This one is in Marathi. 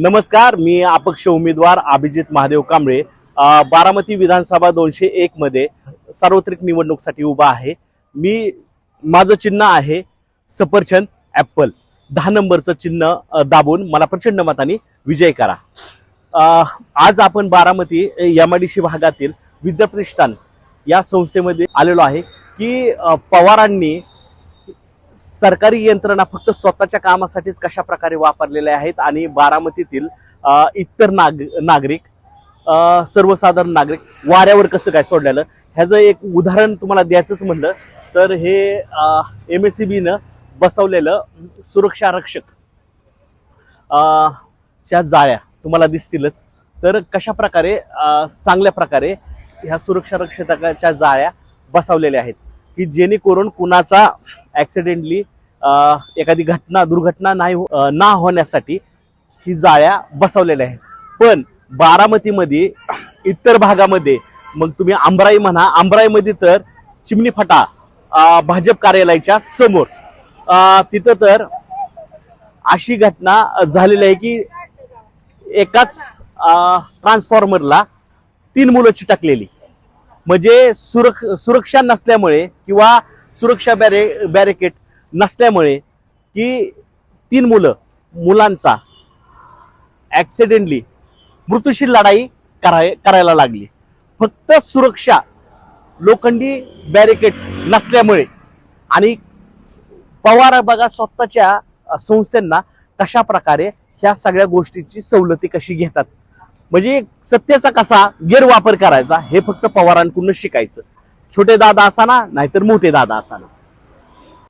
नमस्कार मी अपक्ष उमेदवार अभिजित महादेव कांबळे. बारामती विधानसभा दोनशे एक मध्ये सार्वत्रिक निवडणुकीसाठी उभा आहे. मी माझं चिन्ह आहे सफरचंद ऍपल दहा नंबरचं चिन्ह दाबून मला प्रचंड मताने विजय करा. आज आपण बारामती एमआयडीसी भागातील विद्याप्रतिष्ठान या संस्थेमध्ये आलेलो आहे की पवारांनी सरकारी यंत्रणा फक्त स्वतःच्या कामासाठीच कशा प्रकारे वापरलेल्या आहेत आणि बारामतीतील इतर नाग नागरिक सर्वसाधारण नागरिक वाऱ्यावर कसं काय सोडलेलं? ह्याचं एक उदाहरण तुम्हाला द्यायचंच म्हणलं. तर हे एम एस सी बीनं बसवलेलं सुरक्षा रक्षक च्या जाळ्या तुम्हाला दिसतीलच. तर कशा प्रकारे चांगल्या प्रकारे ह्या सुरक्षा रक्षकाच्या जाळ्या बसवलेल्या आहेत की जेणेकरून कुणाचा ऍक्सिडेंटली एखादी घटना दुर्घटना नाही हो, ना होण्यासाठी ही जाळ्या बसवलेल्या आहेत. पण बारामतीमध्ये इतर भागामध्ये मग तुम्ही आंबराई म्हणा आंबराईमध्ये तर चिमणी फाटा भाजप कार्यालयाच्या समोर. तिथं तर अशी घटना झालेली आहे की एकाच ट्रान्सफॉर्मरला तीन मुलं चिटकलेली. म्हणजे सुरक सुरक्षा नसल्यामुळे किंवा सुरक्षा बॅरे बॅरिकेड नसल्यामुळे की तीन मुलं मुलांचा ॲक्सिडेंटली मृत्यूशील लढाई कराय करायला लागली. फक्त सुरक्षा लोखंडी बॅरिकेड नसल्यामुळे आणि पवार बघा स्वतःच्या अ, संस्थांना कशा प्रकारे ह्या सगळ्या गोष्टीची सवलती कशी घेतात. म्हणजे सत्तेचा कसा गैरवापर करायचा हे फक्त पवारांकडून शिकायचं. छोटे दादा असाना नाहीतर मोठे दादा असाना.